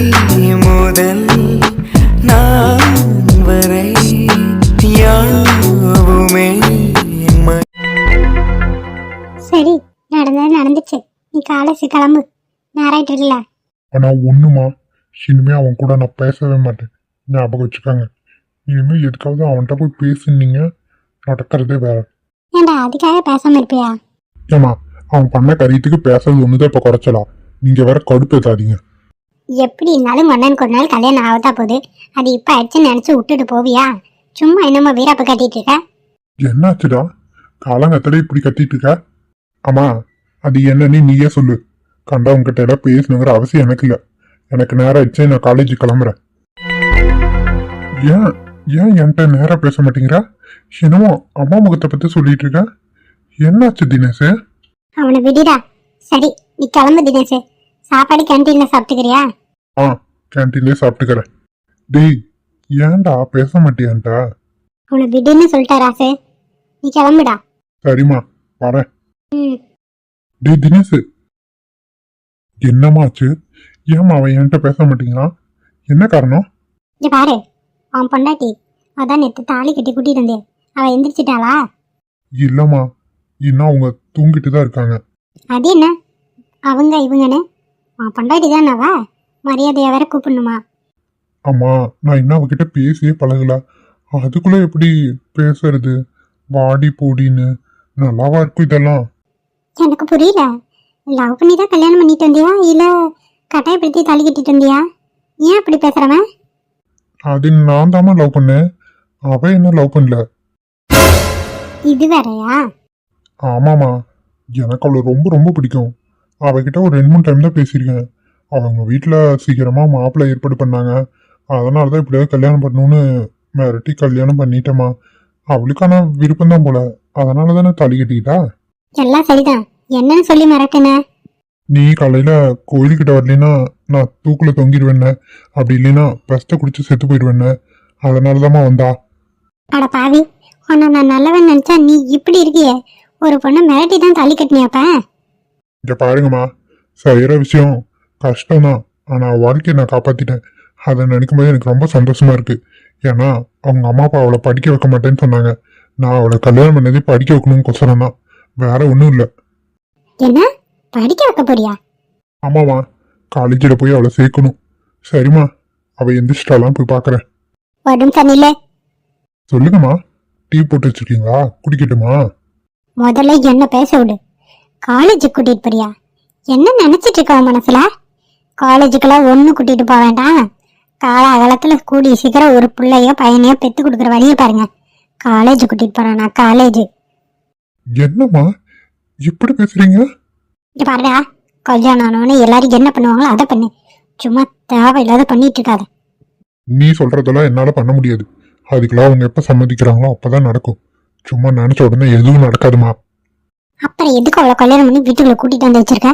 முதல் நான் வரை யாவுமே ம- சரி நடந்தது நடந்துச்சு. நீ காலேஜ் கிளம்பு. நேராயிட்டு இருக்குல்ல? ஆனா ஒண்ணுமா? இனிமே அவன் கூட நான் பேசவே மாட்டேன். ஞாபகம் வச்சுக்கோங்க. இனிமே எதுக்காவது அவன்கிட்ட போய் பேசுனீங்க நடக்கிறதே வேற. ஏன்டா அதுக்காக பேசாம இருப்பியா? ஏமா அவன் பண்ண கரியத்துக்கு பேசுறது ஒண்ணுதான் இப்ப குறைச்சலாம் நீங்க வேற கடுப்பேத்தாதீங்க. எப்படி இருந்தாலும் மன்னனுக்கு ஒரு நாள் கல்யாணம் ஆகத்தா போகுது. அது இப்ப ஆயிடுச்சுன்னு நினைச்சு விட்டுட்டு போவியா? சும்மா என்னமோ வீராப்ப கட்டிட்டு இருக்க? என்னாச்சுடா? காலங்கத்துல இப்படி கத்திட்டு இருக்க? ஆமா அது என்னன்னு நீயே சொல்லு. கண்டவங்க கிட்ட எல்லாம் பேசணுங்கிற அவசியம் எனக்கு இல்ல. எனக்கு நேரம் ஆயிடுச்சு நான் காலேஜ் கிளம்புறேன். ஏன் ஏன் என்கிட்ட நேரா பேச மாட்டேங்கிற? என்னமோ அம்மா முகத்தை பத்தி சொல்லிட்டு இருக்க? என்னாச்சு தினேஷ்? அவனை விடுடா. சரி நீ கிளம்பு தினேஷ். சாப்பாடு கேன்டீன்ல சாப்பிட்டுக்கிறியா? ஆ கேன்டீன்லயே சாப்பிட்டுக்கிறேன். டேய் ஏன்டா பேச மாட்டியான்டா? அவனை விடுன்னு சொல்லிட்டா ராசு நீ கிளம்புடா. சரிம்மா வரேன். ம். டேய் தினேஷ். என்னமாச்சு ஏம்மா அவன் என்கிட்ட பேச மாட்டேங்கிறான் என்ன காரணம்? இங்க பாரு அவன் பொண்டாட்டி. அதான் நேத்து தாலி கட்டி கூட்டிட்டு வந்தேன். அவ எந்திரிச்சிட்டாளா? இல்லம்மா இன்னும் அவங்க தூங்கிட்டு தான் இருக்காங்க. அது என்ன? அவங்க இவங்கன்னு? அவன் பொண்டாட்டி தானே அவ? மரியாதையா வேற கூப்பிடணுமா? அம்மா நான் இன்னும் அவகிட்ட பேசியே பழகல. அதுக்குள்ள எப்படி பேசுறது? வாடி போடின்னு. நல்லாவா இருக்கும் இதெல்லாம். எனக்கு புரியல. லவ் பண்ணி தான் கல்யாணம் பண்ணிட்டு வந்தியா? இல்ல கட்டாயப்படுத்தி தாலி கட்டிட்டு வந்தியா? ஏன் அப்படி பேசுறவன் அது நான் தாம்மா லவ் பண்ணேன். அவ என்ன லவ் பண்ணல. இது வேறயா? ஆமாம்மா. எனக்கு அவளை ரொம்ப ரொம்ப பிடிக்கும். அவகிட்ட ஒரு ரெண்டு மூணு டைம் தான் பேசியிருக்கேன். அவங்க வீட்டில் சீக்கிரமாக மாப்பிள்ளை ஏற்பாடு பண்ணாங்க. அதனால தான் இப்படியாவது கல்யாணம் பண்ணணும்னு மிரட்டி கல்யாணம் பண்ணிட்டேம்மா. அவளுக்கான விருப்பம் தான் போல. அதனால தானே தாலி கட்டிக்கிட்டா? எல்லாம் சரிதான். என்னன்னு சொல்லி மிரட்டுன? நீ காலையில் கோயில்கிட்ட வரலைன்னா நான் தூக்கில் தொங்கிடுவேன்ன. அப்படி இல்லைன்னா பெஸ்ட்டை குடிச்சு செத்து போயிடுவேன்ன. அதனால தாம்மா வந்தா. அட பாவி உன்னை நான் நல்லவன் நினைச்சா நீ இப்படி இருக்கியே. ஒரு பொண்ணை மிரட்டி தான் தாலி கட்டினியாப்ப? இங்கே பாருங்கம்மா. செய்கிற விஷயம் கஷ்டம்தான். ஆனால் வாழ்க்கையை நான் காப்பாற்றிட்டேன் அதை நினைக்கும் போது எனக்கு ரொம்ப சந்தோஷமா இருக்கு. ஏன்னா அவங்க அம்மா அப்பா அவளை படிக்க வைக்க மாட்டேன்னு சொன்னாங்க. நான் அவளை கல்யாணம் பண்ணதே படிக்க வைக்கணும்னு கொசரம் தான் வேற ஒன்றும் இல்லை. என்ன? படிக்க வைக்க போறியா? ஆமாம்மா. காலேஜில் போய் அவளை சேர்க்கணும். சரிம்மா. அவள் எந்திரிச்சிட்டாலாம் போய் பார்க்குறேன் உடம்பு சரியில்ல சொல்லுங்கம்மா. டீ போட்டு வச்சிருக்கீங்களா? குடிக்கட்டுமா? முதல்ல என்ன பேச விடு. காலேஜுக்கு கூட்டிட்டு போறியா? என்ன நினைச்சிட்டு இருக்க மனசுல? காலேஜுக்கெல்லாம் ஒண்ணு கூட்டிட்டு போக வேண்டாம். கால அகலத்துல கூடிய சீக்கிரம் ஒரு பிள்ளையோ பையனையோ பெத்து கொடுக்குற வழியை பாருங்க. காலேஜ் கூட்டிட்டு போறானா? காலேஜ் என்னம்மா? இப்படி பேசுறீங்க? இங்க பாருடா கல்யாணம் ஆனவனே எல்லாரும் என்ன பண்ணுவாங்களோ அதை பண்ணு. சும்மா தேவையில்லாத பண்ணிட்டு இருக்காத. நீ சொல்றதெல்லாம் என்னால் பண்ண முடியாது. அதுக்கெல்லாம் அவங்க எப்போ சம்மதிக்கிறாங்களோ அப்பதான் நடக்கும். சும்மா நினச்ச உடனே எதுவும் நடக்காதுமா? அப்புறம் எதுக்கு அவளை கல்யாணம் பண்ணி வீட்டுக்குள்ள கூட்டிட்டு வந்து வச்சிருக்க?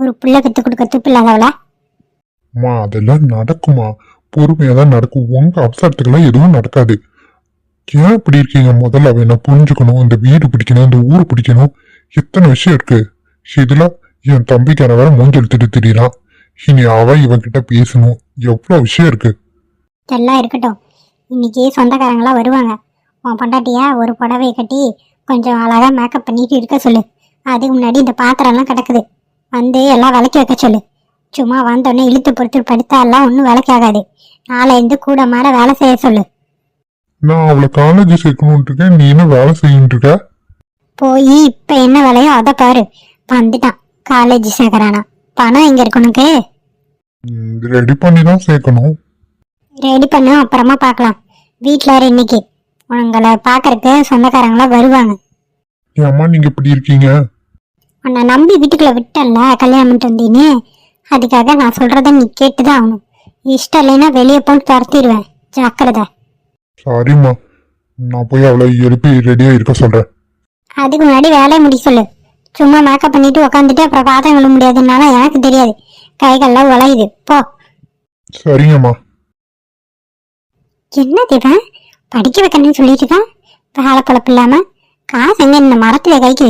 ஒரு புள்ள பெத்து கொடுக்க துப்பு இல்லாதவள அம்மா அதெல்லாம் நடக்குமா? பொறுமையாக தான் நடக்கும். உங்க அவசரத்துக்கெல்லாம் எதுவும் நடக்காது. ஏன் இப்படி இருக்கீங்க? முதல்ல அவ என்ன புரிஞ்சுக்கணும். இந்த வீடு பிடிக்கணும் இந்த ஊர் பிடிக்கணும். எத்தனை விஷயம் இருக்கு? இதுல என் தம்பிக்கான வேற மூஞ்சி எடுத்துட்டு திரியறான் இனி அவ இவன்கிட்ட பேசணும். எவ்வளவு விஷயம் இருக்கு? எல்லாம் இருக்கட்டும். இன்னைக்கு சொந்தக்காரங்களாம் வருவாங்க. உன் பொண்டாட்டியா ஒரு புடவையை கட்டி கொஞ்சம் அழகா மேக்கப் பண்ணிட்டு இருக்க சொல்லு. அதுக்கு முன்னாடி இந்த பாத்திரம்லாம் கிடக்குது. வந்து எல்லாம் விளக்கி வைக்க சொல்லு. சும்மா வந்தோடனே இழுத்து பொறுத்து படுத்தா எல்லாம் ஒன்றும் விளக்கி ஆகாது. நாளைந்து கூட மாட வேலை செய்ய சொல்லு. நான் அவளை காலேஜ் சேர்க்கணும்னு இருக்கேன். நீ என்ன வேலை செய்யிட்டு இருக்க? போய் இப்ப என்ன வேலையோ அதை பாரு. வந்துட்டான். காலேஜ் சேர்க்கறானா பணம் எங்க இருக்கு உனக்கு? ரெடி பண்ணி தான் சேர்க்கணும். ரெடி பண்ணு அப்புறமா பார்க்கலாம். வீட்டில் இன்னைக்கு? உங்களை பார்க்கறதுக்கு சொந்தக்காரங்களாம் வருவாங்க. அம்மா நீங்க இப்படி இருக்கீங்க? உன்னை நம்பி வீட்டுக்குள்ள விட்டல்ல கல்யாணம் பண்ணிட்டு வந்தீன்னு? அதுக்காக நான் சொல்றத நீ கேட்டுதான் ஆகணும். இஷ்டம் இல்லைன்னா வெளியே போட்டு துரத்திடுவேன். ஜாக்கிரதை. சாரிம்மா நான் போய் அவளை எழுப்பி ரெடியா இருக்க சொல்றேன். அதுக்கு முன்னாடி வேலையை முடிக்க சொல்லு. சும்மா மேக்கப் பண்ணிட்டு உட்காந்துட்டு அப்புறம் பாத்திரம் கழுவ முடியாதுனால எனக்கு தெரியாது. கைகள்லாம் உழையுது. போ. சரிங்கம்மா என்ன இவன்? படிக்க வைக்கணும்னு சொல்லிட்டு தான் வேலை பழப்பு இல்லாம காசு எங்க இந்த மரத்துல கைக்கு?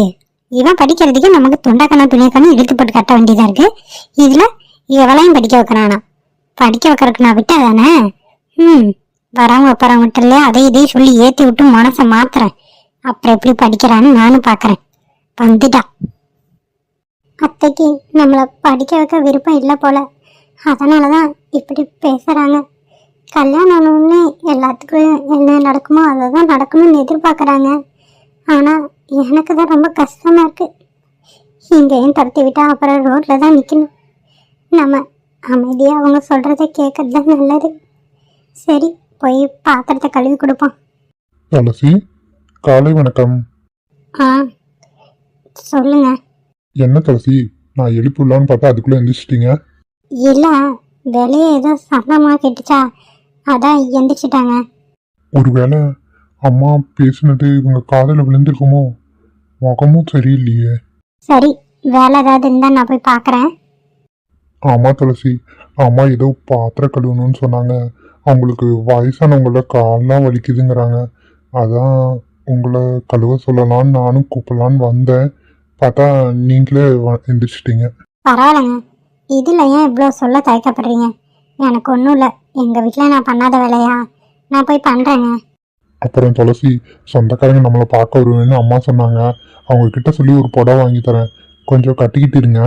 இவன் படிக்கிறதுக்கு நமக்கு தொண்டக்கணா துணியக்கணும் இழுத்து போட்டு கட்ட வேண்டியதா இருக்கு. இதுல எவளையும் படிக்க வைக்கிறானா? படிக்க வைக்கிறதுக்கு நான் விட்டா தானே ம் வரவங்க போறவங்ககிட்ட இல்லையா அதை இதையும் சொல்லி ஏற்றி விட்டு மனசை மாத்துறேன். அப்புறம் எப்படி படிக்கிறான்னு நானும் பார்க்கறேன் வந்துட்டா. அத்தைக்கு நம்மளை படிக்க வைக்க விருப்பம் இல்லை போல. அதனால தான் இப்படி பேசுகிறாங்க கல்யாணம் ஆனவுடனே எல்லாத்துக்கும் என்ன நடக்குமோ அதை தான் நடக்கணும்னு எதிர்பார்க்குறாங்க. ஆனால் எனக்கு தான் ரொம்ப கஷ்டமாக இருக்குது இங்கேயும் துரத்தி விட்டா அப்புறம் ரோட்டில் தான் நிற்கணும் நம்ம அமைதியாக அவங்க சொல்கிறத கேட்கறது தான் நல்லது. சரி போய் பாத்திரத்தை கழுவி கொடுப்போம். துளசி காலை வணக்கம். ஆ சொல்லுங்க. என்ன துளசி நான் எழுப்பிடலான்னு பார்த்தா அதுக்குள்ளே எந்திரிச்சிட்டீங்க? இல்லை வெளியே ஏதோ சத்தமாக கேட்டுச்சா? அதான் எந்திரிச்சிட்டாங்க. ஒருவேளை அம்மா பேசுனது இவங்க காதில் விழுந்திருக்குமோ? முகமும் சரியில்லையே. சரி வேலை ஏதாவது இருந்தால் நான் போய் பார்க்குறேன். ஆமா துளசி அம்மா ஏதோ பாத்திரம் கழுவணும்னு சொன்னாங்க. அவங்களுக்கு வயசானவங்கள கால்லாம் வலிக்குதுங்கிறாங்க. அதான் உங்களை கழுவ சொல்லலாம்னு நானும் கூப்பிடலான்னு வந்தேன். பார்த்தா நீங்களே எந்திரிச்சிட்டீங்க. பரவாயில்லைங்க. இதில் ஏன் இவ்வளோ சொல்ல தயக்கப்படுறீங்க? எனக்கு ஒன்றும் இல்லை. எங்கள் வீட்டில் நான் பண்ணாத வேலையா? நான் போய் பண்ணுறேங்க அப்புறம் துளசி சொந்தக்காரங்க நம்மளை பார்க்க வருவேன்னு அம்மா சொன்னாங்க. அவங்க கிட்ட சொல்லி ஒரு புடவை வாங்கி தரேன். கொஞ்சம் கட்டிக்கிட்டு இருங்க.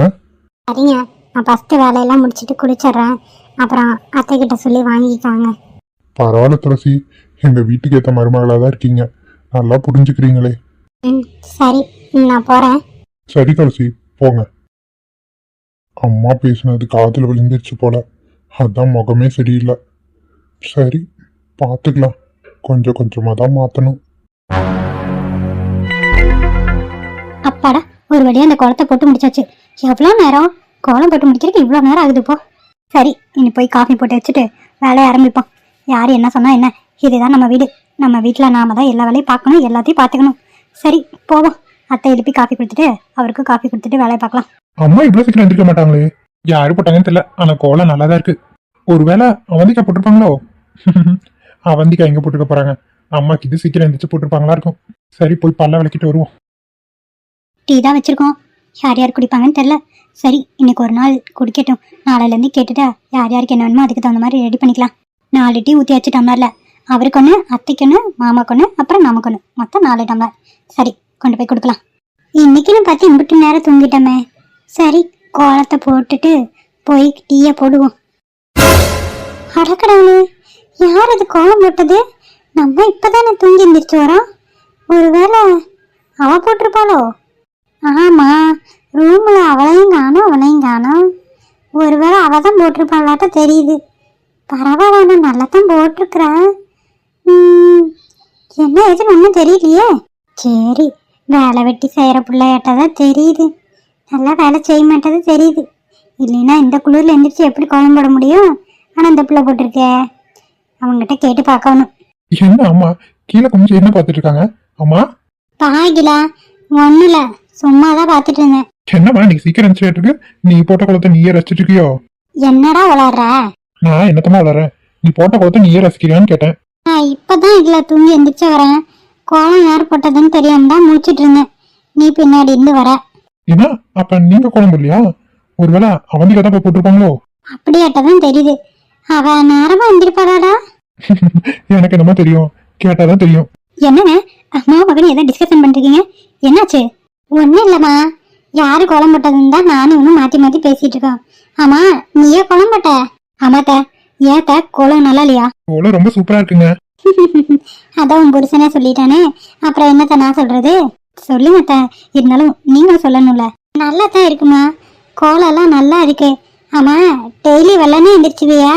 சரிங்க. நான் ஃபஸ்ட்டு வேலையெல்லாம் முடிச்சுட்டு குளிச்சிடுறேன். அப்புறம் அத்தைக்கிட்ட சொல்லி வாங்கிக்காங்க. பரவாயில்ல துளசி. எங்கள் வீட்டுக்கு ஏற்ற மருமகளாக தான் இருக்கீங்க. நல்லா புரிஞ்சுக்கிறீங்களே. ம் சரி. நான் போகிறேன் சரி துளசி போங்க. அம்மா பேசுனது காதில் விழுந்துருச்சு போல. அதான் முகமே சரியில்லை. சரி பார்த்துக்கலாம் கொஞ்சம் கொஞ்சமாக தான் மாற்றணும் அப்பாடா ஒரு வழியாக அந்த குளத்தை போட்டு முடிச்சாச்சு. எவ்வளோ நேரம்? கோலம் போட்டு முடிக்கிறதுக்கு இவ்வளோ நேரம் ஆகுது போ சரி இனி போய் காஃபி போட்டு வச்சுட்டு வேலையை ஆரம்பிப்போம். யார் என்ன சொன்னால் என்ன? இதுதான் நம்ம வீடு. நம்ம வீட்டில் நாம தான் எல்லா வேலையும் பார்க்கணும் எல்லாத்தையும் பார்த்துக்கணும். சரி போவோம். அத்தை எழுப்பி காஃபி கொடுத்துட்டு அவருக்கும் காஃபி கொடுத்துட்டு வேலையை பார்க்கலாம். அம்மா இவ்வளோ சீக்கிரம் எந்திரிக்க மாட்டாங்களே? யாரு போட்டாங்கன்னு தெரியல ஆனால் கோலம் நல்லா தான் இருக்கு. ஒருவேளை அவந்திக்கா போட்டிருப்பாங்களோ? அவந்திக்கா எங்க போட்டுக்க போறாங்க? அம்மாக்கு இது சீக்கிரம் எந்திரிச்சு போட்டிருப்பாங்களா இருக்கும். சரி போய் பல்ல விளக்கிட்டு வருவோம். டீ தான் வச்சிருக்கோம். யார் யார் குடிப்பாங்கன்னு தெரில சரி இன்னைக்கு ஒரு நாள் குடிக்கட்டும். நாளையிலேருந்து கேட்டுட்டா யார் யாருக்கு என்ன வேணுமோ அதுக்கு தகுந்த மாதிரி ரெடி பண்ணிக்கலாம். நாலு டீ ஊற்றி வச்சு டம்ளர்ல அவருக்கு ஒன்று அத்தைக்கு ஒன்று மாமாக்கு ஒன்று அப்புறம் நமக்கு ஒன்று மொத்தம் நாலு டம்ளர். சரி கொண்டு போய் கொடுக்கலாம். இன்னைக்குன்னு பார்த்து இம்பிட்டு நேரம் தூங்கிட்டோமே. சரி கோலத்தை போட்டுட்டு போய் டீயை போடுவோம். அடக்கடவுளே யார் அது கோலம் போட்டது? நம்ம இப்போதானே தூங்கி எந்திரிச்சு வரோம். ஒருவேளை அவ போட்டிருப்பாளோ? ஆமா ரூம்ல அவளையும் காணோம் அவளையும் காணோம். ஒருவேளை அவ தான் போட்டிருப்பாளாட்ட தெரியுது. பரவாயில்ல நல்லா தான் போட்டிருக்கிறா. ம், என்ன எதுன்னு ஒன்றும் தெரியலையே. சரி வேலை வெட்டி செய்கிற பிள்ளையாட்ட தான் தெரியுது. நல்லா வேலை செய்ய மாட்டது தெரியுது. இல்லைன்னா இந்த குளிரில் எந்திரிச்சு எப்படி கோலம் போட முடியும்? ஆனால் இந்த பிள்ளை போட்டிருக்கே. அவங்ககிட்ட கேட்டு பார்க்கணும். என்ன அம்மா? கீழே கொஞ்சம் என்ன பார்த்துட்டு இருக்காங்க? அம்மா? பாகிலா ஒன்றும் இல்லை சும்மா தான் பார்த்துட்டு இருந்தேன். என்னம்மா நீ சீக்கிரம் எந்திரிச்சிட்டு இருக்கு நீ போட்ட குளத்தை நீயே ரசிச்சிட்டு இருக்கியோ? என்னடா உளர்ற நான் என்னத்தமா வளரேன் நீ போட்ட குளத்தை நீயே ரசிக்கிறியான்னு கேட்டேன். நான் இப்பதான் இதுல தூங்கி எந்திரிச்சு வரேன். கோலம் யார் போட்டதுன்னு தெரியாம தான் முடிச்சிட்டு இருந்தேன். நீ பின்னாடி இருந்து வர. ஏன்னா அப்ப நீங்க கோலம் போடலையா ஒருவேளை அவந்திக்கா தான் போட்டிருப்பாங்களோ? அப்படியாட்டதான் தெரியுது. அவ நேரமா எந்திரிப்பாடாடா எனக்கு என்னமோ தெரியும். கேட்டாதான் தெரியும். என்னங்க? அம்மா மகன் ஏதோ டிஸ்கஷன் பண்றீங்க. என்னாச்சு? ஒன்றும் இல்லைம்மா. யாரு கோலம் போட்டதுன்னு தான் நானும் இன்னும் மாற்றி மாற்றி பேசிட்டு இருக்கோம். ஆமா நீயே கோலம் போட்ட? ஆமாத்த ஏத்த கோலம் நல்லா இல்லையா? கோலம் ரொம்ப சூப்பரா இருக்குங்க. அதான் உன் புருஷனே சொல்லிட்டானே. அப்புறம் என்னத்த நான் சொல்றது? சொல்லுங்க அத்தை. இருந்தாலும் நீங்க சொல்லணும்ல. நல்லா தான் இருக்குமா? கோலெல்லாம் நல்லா இருக்கு. ஆமா டெய்லி வெள்ளனே எந்திரிச்சுவியா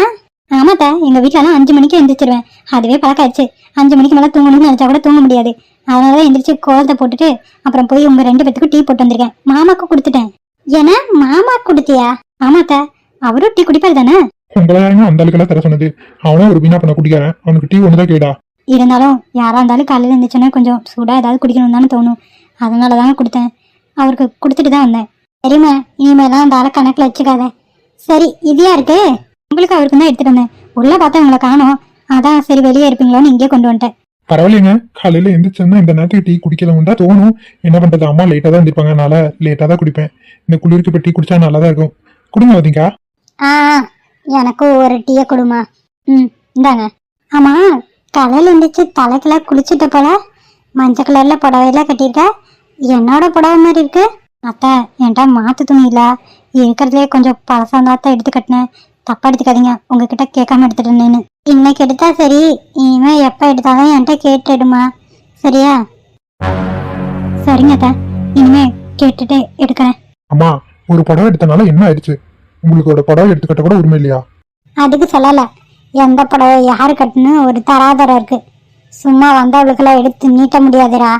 ஆமாத்தா எங்க வீட்லலாம் அஞ்சு மணிக்கு எந்திரிச்சிருவேன். அதுவே பழக்காயிடுச்சு. அஞ்சு மணிக்கு மேலே தூங்கணும்னு நினச்சா கூட தூங்க முடியாது. அதனால தான் எந்திரிச்சு கோலத்தை போட்டுட்டு அப்புறம் போய் உங்க ரெண்டு பேத்துக்கும் டீ போட்டு வந்திருக்கேன். மாமாக்கு கொடுத்துட்டேன். ஏன்னா மாமா கொடுத்தியா? ஆமாத்தா அவரும் டீ குடிப்பாரு தானே? உங்களை அந்த ஆளுக்கெல்லாம் தர சொன்னது? அவனும் ஒரு வீணா பண்ண குடிக்காரன் அவனுக்கு டீ ஒண்ணுதான் கேடா. இருந்தாலும் யாராக இருந்தாலும் காலையில் இருந்துச்சுன்னா கொஞ்சம் சூடாக ஏதாவது குடிக்கணும்னு தானே தோணும். அதனால தாங்க கொடுத்தேன். அவருக்கு கொடுத்துட்டு தான் வந்தேன். சரிம்மா இனிமேலாம் அந்த ஆளை கணக்கில் வச்சுக்காத. சரி இதையா இருக்கு? உங்களுக்கு அவருக்கு தான் எடுத்துட்டு வந்தேன். உள்ளே பார்த்தா உங்களை காணோம். அதான் சரி வெளியே இருப்பீங்களோன்னு இங்கே கொண்டு வந்துட்டேன். பரவாயில்லைங்க. காலையில எந்திரிச்சேன்னா இந்த நேரத்துக்கு டீ குடிக்கலன்னு தான் தோணும். என்ன பண்றது? அம்மா லேட்டா தான் எந்திரிப்பாங்க. அதனால லேட்டா தான் குடிப்பேன். இந்த குளிருக்கு இப்போ டீ குடிச்சா நல்லா தான் இருக்கும். குடுங்க வந்தீங்க ஆ எனக்கும் ஒரு டீயை கொடுமா. ம் இந்தாங்க. ஆமா காலையில் இருந்துச்சு தலைக்கெல்லாம் குளிச்சுட்ட போல மஞ்சள் கலர்ல புடவையெல்லாம் கட்டியிருக்க. என்னோட புடவை மாதிரி இருக்கு. அத்தை என்கிட்ட மாத்து துணி இல்ல. இருக்கிறதுலே கொஞ்சம் பழசாந்தாத்தான் எடுத்து கட்டினேன். தப்பா எடுத்துக்காதீங்க. உங்ககிட்ட கேட்காம எடுத்துட்டு இருந்தேன்னு இன்னைக்கு எடுத்தா சரி. இனிமே எப்ப எடுத்தாலும் என்கிட்ட கேட்டுடுமா. சரியா? சரிங்க அத்தை. இனிமே கேட்டுட்டு எடுக்கிறேன். அம்மா ஒரு புடவை எடுத்தனால என்ன ஆயிடுச்சு? உங்களுக்கு ஒரு புடவை எடுத்துக்கிட்ட கூட உரிமை இல்லையா? அதுக்கு சொல்லல. எந்த புடவை யாரு கட்டுன்னு ஒரு தராதரம் இருக்கு. சும்மா வந்தவளுக்கெல்லாம் எடுத்து நீட்ட முடியாதுடா.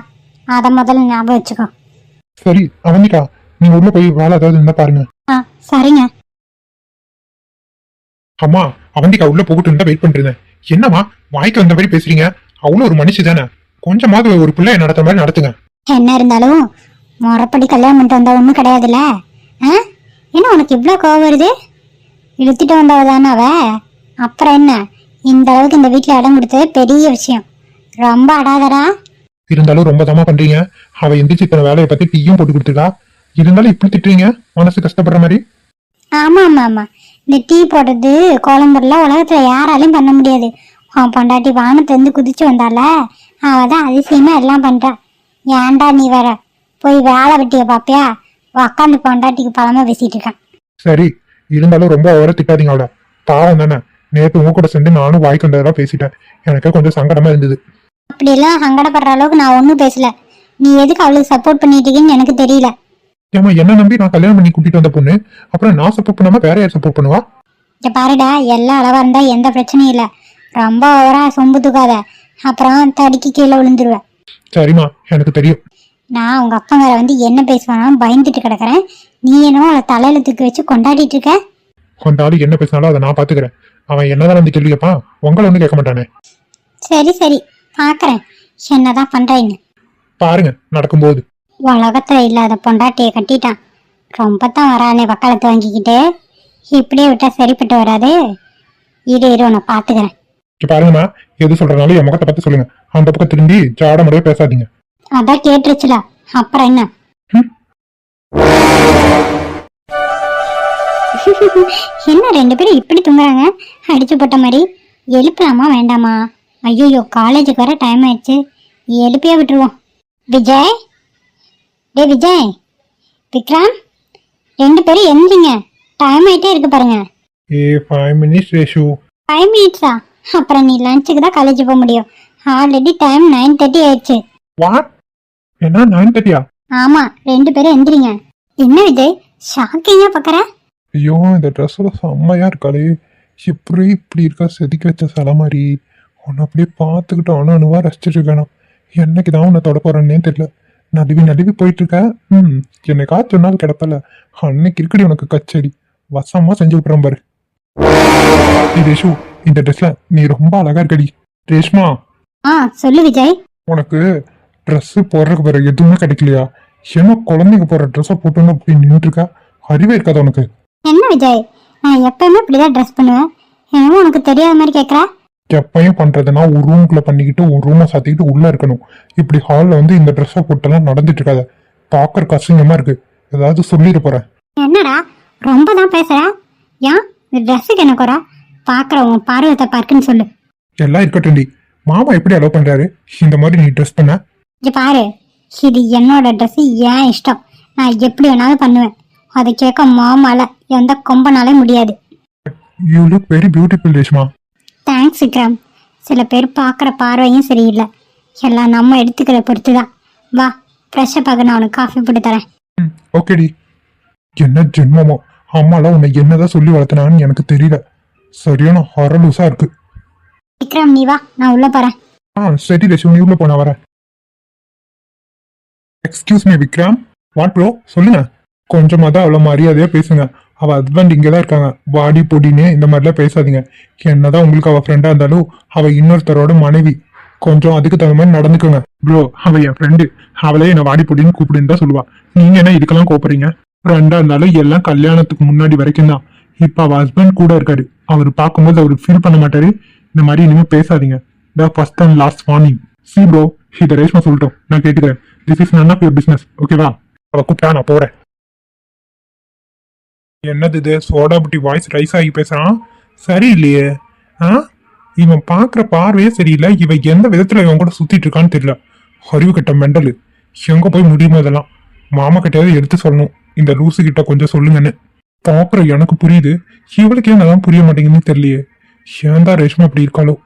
அதை முதல்ல ஞாபகம் வச்சுக்கோ. சரி அவனிக்கா நீங்க உள்ள போய் வேலை ஏதாவது இருந்தா பாருங்க. ஆ சரிங்க. அம்மா அவந்திக்கா உள்ள போகட்டும் தான் வெயிட் பண்ணிருந்தேன் என்னம்மா வாய்க்கு வந்த மாதிரி பேசுறீங்க? அவளும் ஒரு மனுஷி தானே. கொஞ்சமாவது ஒரு பிள்ளைய நடத்துற மாதிரி நடத்துங்க. என்ன இருந்தாலும் முறைப்படி கல்யாணம் பண்ணிட்டு வந்தா ஒன்றும் கிடையாதுல்ல? ஆ? என்ன உனக்கு இவ்வளோ கோவம் வருது? இழுத்துட்டு வந்தவ தானே அவ? அப்புறம் என்ன? இந்த அளவுக்கு இந்த வீட்டில் இடம் கொடுத்தது பெரிய விஷயம். ரொம்ப அடாதடா. இருந்தாலும் ரொம்ப தமா பண்றீங்க. அவ எந்திரிச்சு இத்தனை வேலையை பத்தி டீயும் போட்டு கொடுத்துருக்கா இருந்தாலும் இப்படி திட்டுறீங்க? மனசு கஷ்டப்படுற மாதிரி? ஆமா ஆமா ஆமா. இந்த டீ போடுறது கோலம்புரில் உலகத்துல யாராலையும் பண்ண முடியாது. உன் பொண்டாட்டி வானத்திலேருந்து குதிச்சு வந்தால அவ தான் அதிசயமா எல்லாம் பண்றா. ஏன்டா நீ வேற? போய் வேலை வெட்டிய பாப்பியா? உக்காந்து பொண்டாட்டிக்கு பழமா பேசிட்டு இருக்கான். சரி. இருந்தாலும் ரொம்ப ஓவரா திட்டாதீங்க அவளை. பாவம் தானே. நேத்து உங்க கூட சேர்ந்து நானும் வாய்க்கு வந்ததெல்லாம் பேசிட்டேன். எனக்கு கொஞ்சம் சங்கடமா இருந்தது. அப்படியெல்லாம் சங்கடப்படுற அளவுக்கு நான் ஒன்றும் பேசல. நீ எதுக்கு அவளுக்கு சப்போர்ட் பண்ணிட்டு இருக்கீன்னு எனக்கு தெரியல. ஏமா என்ன நம்பி நான் கல்யாணம் பண்ணி கூட்டிட்டு வந்த பொண்ணு? அப்புறம் நான் சப்போர்ட் பண்ணாம வேற யார் சப்போர்ட் பண்ணுவா? இங்க பாருடா எல்லாம் அளவா இருந்தா எந்த பிரச்சனையும் இல்லை. ரொம்ப ஓவரா சொம்பு தூக்காத. அப்புறம் தடுக்கி கீழே விழுந்துருவேன் சரிம்மா எனக்கு தெரியும். நான் உங்க அப்பங்கார வந்து என்ன பேசுவானா பயந்துட்டு கிடக்குறேன். நீ என்னமோ அவளை தலையில தூக்கி வச்சு கொண்டாடிட்டு இருக்க. அந்த ஆளு என்ன பேசினாலும் அதை நான் பாத்துக்கிறேன். அவன் என்னதான் வந்து கேள்வி கேட்பான் உங்களை ஒன்றும் கேட்க மாட்டானே. சரி சரி. பாக்குறேன். என்னதான் பண்றேன்னு. பாருங்க நடக்கும்போது. உலகத்துல இல்லாத பொண்டாட்டியை கட்டிட்டான். ரொம்ப தான் வரானே வக்காலத்து வாங்கிக்கிட்டு. இப்படியே விட்டா சரிப்பட்டு வராது. இரு இரு உன்னை பாத்துக்கிறேன். இங்க பாருங்கம்மா எது சொல்றதுனாலும் என் முகத்தை பார்த்து சொல்லுங்க. அந்த பக்கம் திரும்பி ஜாட முறையே பேசாதீங்க. அதான் கேட்டுருச்சுல. அப்புறம் என்ன. என்ன ரெண்டு பேரும் இப்படி தூங்குறாங்க? அடிச்சு போட்ட மாதிரி. எழுப்பலாமா வேண்டாமா? ஐயோ காலேஜுக்கு வர டைம் ஆயிடுச்சு. எழுப்பியே விட்டுருவோம். விஜய்? டே விஜய். விக்ரம்? ரெண்டு பேரும் எந்திரிங்க டைம் ஆயிட்டே இருக்கு பாருங்க. ஏ ஃபைவ் மினிட்ஸ் ரேஷு. ஃபைவ் மினிட்ஸா அப்புறம் நீ லஞ்சுக்கு தான் காலேஜ் போக முடியும். ஆல்ரெடி டைம் நைன் தேர்ட்டி ஆயிடுச்சு. வாட் என்ன நைன் தேர்ட்டியா ஆமா ரெண்டு பேரும் எந்திரிங்க என்ன விஜய்? ஷாக்கிங்கா பாக்குற? ஐயோ இந்த ட்ரெஸ்ஸோட செம்மையா இருக்காளே. எப்படி இப்படி இருக்கா? செதுக்கி வச்ச சில மாதிரி. உன்னை அப்படியே பார்த்துக்கிட்டு அணு அணுவா ரசிச்சிட்டு என்னைக்கு தான் உன்னை தொட போறேன்னே தெரியல. நடுவி நடுவி போயிட்டு இருக்க? ம் என்னைக்காச்சும் நாள் கிடப்பல. அன்னைக்கு இருக்கடி உனக்கு கச்சேரி. வசமா செஞ்சு விட்டுறேன் பாரு. ரேஷு இந்த ட்ரெஸ்ல நீ ரொம்ப அழகா இருக்கடி. ரேஷ்மா. ஆ சொல்லு விஜய். உனக்கு Dress போடுறதுக்கு வேற எதுவுமே கிடைக்கலையா? என்ன குழந்தைங்க போடுற ட்ரெஸ்ஸை போட்டுன்னு அப்படி நின்றுட்டு இருக்கா? அறிவே இருக்காது உனக்கு? என்ன விஜய்? நான் எப்பயுமே இப்படிதான் ட்ரெஸ் பண்ணுவேன். என்னமோ உனக்கு தெரியாத மாதிரி கேட்குற எப்பயும் பண்றதுன்னா ஒரு ரூம்குள்ள பண்ணிக்கிட்டு ஒரு ரூமை சாத்திக்கிட்டு உள்ள இருக்கணும். இப்படி ஹால்ல வந்து இந்த ட்ரெஸ்ஸை போட்டெல்லாம் நடந்துட்டு இருக்காத. பாக்கறக்கு அசிங்கமா இருக்கு. ஏதாவது சொல்லிட போறேன். என்னடா? ரொம்ப தான் பேசுற? ஏன்? இந்த ட்ரெஸ்ஸுக்கு என்ன குறை? பார்க்குறவங்க பார்வத்தை பார்க்குன்னு சொல்லு. எல்லாம் இருக்கட்டும்டி மாமா எப்படி அலோவ் பண்றாரு? இந்த மாதிரி நீ ட்ரெஸ் பண்ண? இங்க பாரு. இது என்னோட ட்ரெஸ் ஏன் இஷ்டம்? நான் எப்படி வேணாலும் பண்ணுவேன். அதை கேட்க மாமால எந்த கொம்பனாலே முடியாது. You look very beautiful Reshma thanks Vikram சில பேர் பார்க்குற பார்வையும் சரியில்லை. எல்லாம் நம்ம எடுத்துக்கிற பொறுத்து தான் வா ஃப்ரெஷ்ஷப் ஆக நான் உனக்கு காஃபி போட்டு தரேன். ம் ஓகேடி என்ன ஜென்மமோ? அம்மாலாம் உன்னை என்னதான் சொல்லி வளர்த்தனான்னு எனக்கு தெரியல. சரியான ஹரலூசா இருக்கு. விக்ரம் நீ வா நான் உள்ள போறேன். ஆ சரி ரேஷு நீ உள்ள போன வர excuse me Vikram. What bro சொல்லுங்க. கொஞ்சமாக தான் அவ்வளோ மரியாதையாக பேசுங்க. அவள் ஹஸ்பண்ட் இங்கே தான் இருக்காங்க. பாடி பொடின்னு இந்த மாதிரிலாம் பேசாதீங்க. என்னதான் உங்களுக்கு அவள் ஃப்ரெண்டாக இருந்தாலும் அவள் இன்னொருத்தரோட மனைவி. கொஞ்சம் அதுக்கு தகுந்த மாதிரி நடந்துக்கோங்க. ப்ரோ அவள் என் ஃப்ரெண்டு அவளே என்னை வாடி பொடின்னு கூப்பிடுன்னு தான் சொல்லுவா. நீங்கள் என்ன இதுக்கெல்லாம் கூப்பிட்றீங்க ஃப்ரெண்டாக இருந்தாலும் எல்லாம் கல்யாணத்துக்கு முன்னாடி வரைக்கும் தான். இப்போ அவள் ஹஸ்பண்ட் கூட இருக்காரு. அவர் பார்க்கும்போது அவர் ஃபீல் பண்ண மாட்டாரு. இந்த மாதிரி இனிமேல் பேசாதீங்க. The first and last warning see bro இதை ரேஷ்மா சொல்லிட்டோம். நான் கேட்டுக்கிறேன். This is none of your business ஓகேவா அவள் கூப்பிட்டா நான் போகிறேன் என்னது இது? சோடாபுட்டி வாய்ஸ் ரைஸ் ஆகி பேசுறான். சரியில்லையே. ஆ? இவன் பார்க்குற பார்வையே சரியில்லை. இவன் எந்த விதத்தில் இவன் கூட சுற்றிட்டு இருக்கான்னு தெரியல. அறிவு கட்ட மெண்டலு. எங்கே போய் முடியுமோ இதெல்லாம். மாமா கிட்டையாவது எடுத்து சொல்லணும். இந்த லூசு கிட்ட கொஞ்சம் சொல்லுங்கன்னு. பார்க்குற எனக்கு புரியுது. இவளுக்கு என்னதான் புரிய மாட்டேங்குதுன்னு தெரியலையே. ஏன் தான் ரேஷ்மா அப்படி இருக்காளோ?